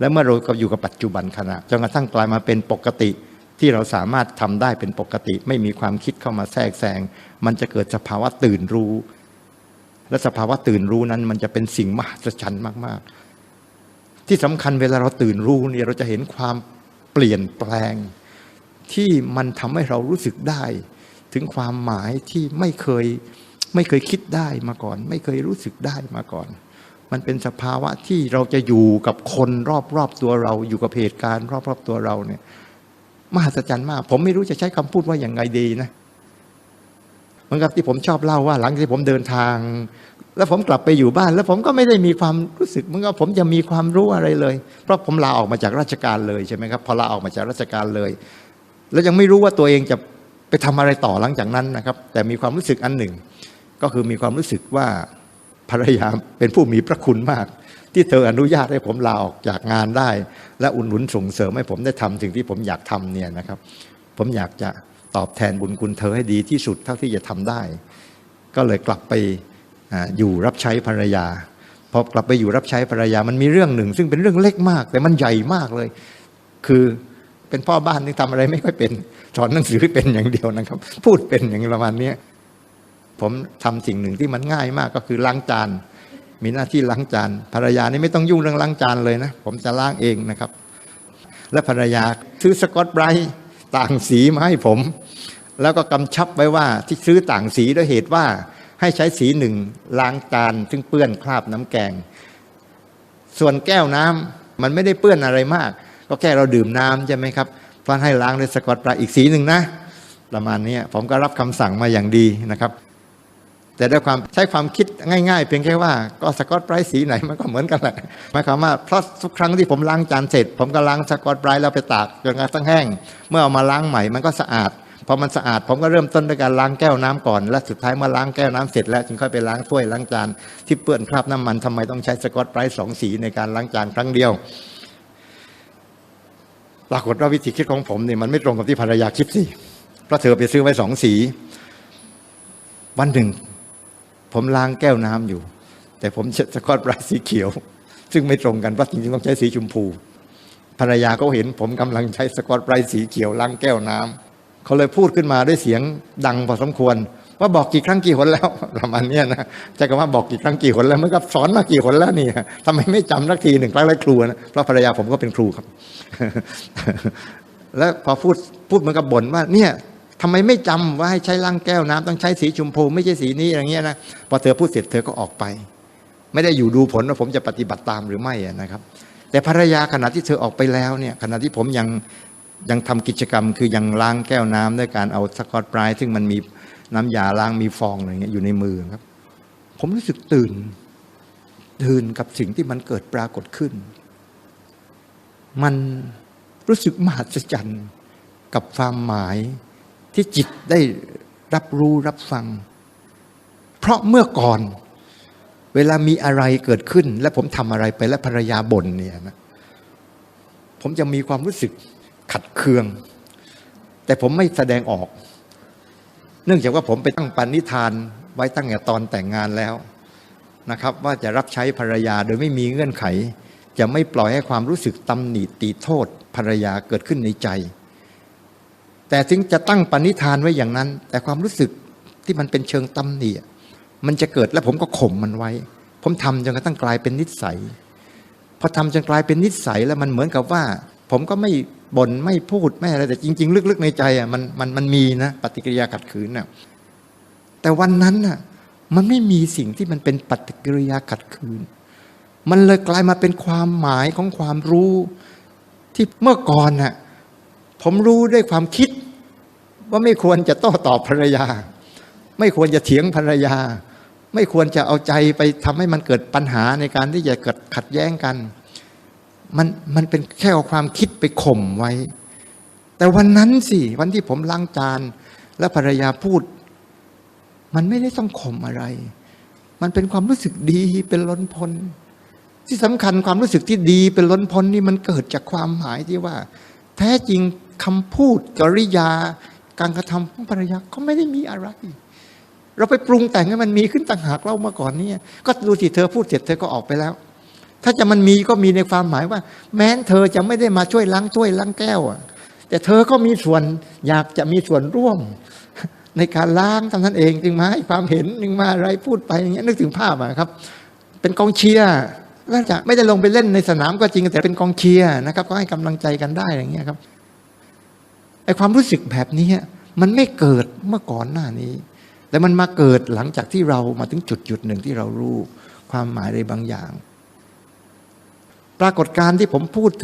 และเมื่อเราก็อยู่กับปัจจุบันขณะจนกระทั่งกลายมาเป็นปกติที่เราสามารถทำได้เป็นปกติ ไม่มีความคิดเข้ามาแทรกแซงมันจะเกิดสภาวะตื่นรู้ และสภาวะตื่นรู้นั้นมันจะเป็นสิ่งมหัศจรรย์มากๆ ที่สำคัญเวลาเราตื่นรู้เนี่ยเราจะเห็นความเปลี่ยนแปลง ที่มันทำให้เรารู้สึกได้ ถึงความหมายที่ไม่เคยไม่เคยคิดได้มาก่อน ไม่เคยรู้สึกได้มาก่อน มันเป็นสภาวะที่เราจะอยู่กับคนรอบๆตัวเรา อยู่กับเหตุการณ์รอบๆตัวเราเนี่ยมหัศจรรย์มาก ผมไม่รู้จะใช้คำพูดว่าอย่างไงดีนะเหมือนกับที่ผมชอบเล่าว่า หลังที่ผมเดินทาง แล้วผมกลับไปอยู่บ้าน แล้วผมก็ไม่ได้มีความรู้สึกเหมือนกับผมจะมีความรู้อะไรเลย เพราะผมลาออกมาจากราชการเลยใช่ไหมครับพอลาออกมาจากราชการเลย แล้วยังไม่รู้ว่าตัวเองจะไปทำอะไรต่อหลังจากนั้นนะครับ แต่มีความรู้สึกอันหนึ่ง ก็คือมีความรู้สึกว่า ภรรยาเป็นผู้มีพระคุณมาก ที่เธออนุญาตให้ผมลาออกจากงานได้ และอุดหนุนส่งเสริมให้ผมได้ทำสิ่งที่ผมอยากทำเนี่ยนะครับ ผมอยากจะตอบแทนบุญคุณเธอให้ดีที่สุดเท่าที่จะทำได้ ก็เลยกลับไปออยู่รับใช้ภรรยาพอกลับไปอยู่รับใช้ภรรยามันมีเรื่องหนึ่ง ซึ่งเป็นเรื่องเล็กมาก แต่มันใหญ่มากเลย คือเป็นพ่อบ้านที่ทำอะไรไม่ค่อยเป็น สอนหนังสือเป็นอย่างเดียวนะครับ พูดเป็นอย่างประมาณนี้ ผมทำสิ่งหนึ่งที่มันง่ายมากก็คือล้างจาน มีหน้าที่ล้างจานภรรยานี่ไม่ต้องยุ่งเรื่องล้างจานเลยนะ ผมจะล้างเองนะครับ และภรรยาซื้อสกอตไบรท์ต่างสีมาให้ผม แล้วก็กำชับไว้ว่าที่ซื้อต่างสีด้วยเหตุว่าให้ใช้สีหนึ่งล้างจานซึ่งเปื้อนคราบน้ำแกง ส่วนแก้วน้ำมันไม่ได้เปื้อนอะไรมาก ก็แค่เราดื่มน้ำใช่ไหมครับเพราะให้ล้างด้วยสกอตไบรท์อีกสีหนึ่งนะ ประมาณนี้ผมก็รับคำสั่งมาอย่างดีนะครับ แต่ด้วยความใช้ความคิดง่ายๆ เพียงแค่ว่าก็สกอตไบรท์สีไหนมันก็เหมือนกันแหละหมายความว่าเพราะทุกครั้งที่ผมล้างจานเสร็จ ผมก็ล้างสกอตไบรท์แล้วไปตากจนกระทั่งแห้ง เมื่อเอามาล้างใหม่มันก็สะอาดพอมันสะอาดผมก็เริ่มต้นด้วยการล้างแก้วน้ำก่อน และสุดท้ายเมื่อล้างแก้วน้ำเสร็จแล้วจึงค่อยไปล้างถ้วยล้างจานที่เปื้อนคราบน้ำมันทำไมต้องใช้สกอตไบรท์สองสีในการล้างจานครั้งเดียวปรากฏว่าวิธีคิดของผมเนี่ยมันไม่ตรงกับที่ภรรยาคิดสิเพราะเธอไปซื้อไว้สองสี วันหนึ่ง ผมล้างแก้วน้ำอยู่ แต่ผมใช้สกอตไบรท์สีเขียว ซึ่งไม่ตรงกันเพราะจริงๆต้องใช้สีชมพู ภรรยาก็เห็นผมกำลังใช้สกอตไบรท์สีเขียวล้างแก้วน้ำเขาเลยพูดขึ้นมาด้วยเสียงดังพอสมควร ว่าบอกกี่ครั้งกี่หนแล้วประมาณนี้นะใช้คำว่าบอกกี่ครั้งกี่หนแล้วเหมันก็สอนมากี่หนแล้วนี่ทำไมไม่จำสักทีหนึ่งครั้งแล้วครูนะเพราะภรรยาผมก็เป็นครูครับ แล้วพอพูดพูดเหมือนกับบ่นว่าเนี่ย ทำไมไม่จำว่าให้ใช้ล้างแก้วน้ำต้องใช้สีชมพู ไม่ใช่สีนี้อย่างเงี้ยนะพอเธอพูดเสร็จเธอก็ออกไป ไม่ได้อยู่ดูผลว่าผมจะปฏิบัติตามหรือไม่นะครับ แต่ภรรยาขณะที่เธอออกไปแล้วเนี่ยขณะที่ผมยังยังทำกิจกรรม คือยังล้างแก้วน้ำด้วยการเอาสกอตไบรท์ซึ่งมันมีน้ำยาล้างมีฟองอะไรเงี้ยอยู่ในมือครับ ผมรู้สึกตื่น ตื่นกับสิ่งที่มันเกิดปรากฏขึ้น มันรู้สึกมหัศจรรย์กับความหมาย ที่จิตได้รับรู้รับฟัง เพราะเมื่อก่อน เวลามีอะไรเกิดขึ้น และผมทำอะไรไปและภรรยาบ่นเนี่ยนะผมจะมีความรู้สึกขัดเคือง แต่ผมไม่แสดงออก เนื่องจากว่าผมไปตั้งปณิธานไว้ตั้งแต่ตอนแต่งงานแล้วนะครับ ว่าจะรับใช้ภรรยาโดยไม่มีเงื่อนไข จะไม่ปล่อยให้ความรู้สึกตำหนิตีโทษภรรยาเกิดขึ้นในใจ แต่ถึงจะตั้งปณิธานไว้อย่างนั้น แต่ความรู้สึกที่มันเป็นเชิงตำหนิมันจะเกิดและผมก็ข่มมันไว้ ผมทำจนกระทั่งกลายเป็นนิสัยพอทำจนกลายเป็นนิสัยแล้วมันเหมือนกับว่า ผมก็ไม่บ่นไม่พูดไม่อะไรแต่จริง ๆ ลึกๆในใจอะมันมันมันมีนะปฏิกิริยาขัดขืนน่ะแต่วันนั้นน่ะมันไม่มีสิ่งที่มันเป็นปฏิกิริยาขัดขืน มันเลยกลายมาเป็นความหมายของความรู้ ที่เมื่อก่อนน่ะผมรู้ด้วยความคิด ว่าไม่ควรจะโต้ตอบภรรยา ไม่ควรจะเถียงภรรยา ไม่ควรจะเอาใจไปทำให้มันเกิดปัญหาในการที่จะเกิดขัดแย้งกัน มันมันเป็นแค่เอาความคิดไปข่มไว้ แต่วันนั้นสิวันที่ผมล้างจานและภรรยาพูด มันไม่ได้ต้องข่มอะไร มันเป็นความรู้สึกดีเป็นล้นพ้นที่สำคัญความรู้สึกที่ดีเป็นล้นพ้นนี่มันเกิดจากความหมายที่ว่า แท้จริงคำพูดกริยา การกระทำของภรรยาก็ไม่ได้มีอะไร เราไปปรุงแต่งให้มันมีขึ้นต่างหากเล่ามาก่อนเนี่ย ก็ดูสิเธอพูดเสร็จเธอก็ออกไปแล้ว ถ้าจะมันมีก็มีในความหมายว่า แม้นเธอจะไม่ได้มาช่วยล้างถ้วยล้างแก้วอะแต่เธอก็มีส่วนอยากจะมีส่วนร่วม ในการล้างทำนั้นเองจึงมาให้ความเห็นจึงมาอะไรพูดไปอย่างเงี้ยนึกถึงภาพอะครับ เป็นกองเชียร์แล้จะไม่ได้ลงไปเล่นในสนามก็จริงแต่เป็นกองเชียร์นะครับ ก็ให้กำลังใจกันได้อย่างเงี้ยครับ ความรู้สึกแบบนี้มันไม่เกิดเมื่อก่อนหน้านี้ แต่มันมาเกิดหลังจากที่เรามาถึงจุดจุดหนึ่งที่เรารู้ความหมายอะไรบางอย่าง ปรากฏการณ์ที่ผมพูดถึง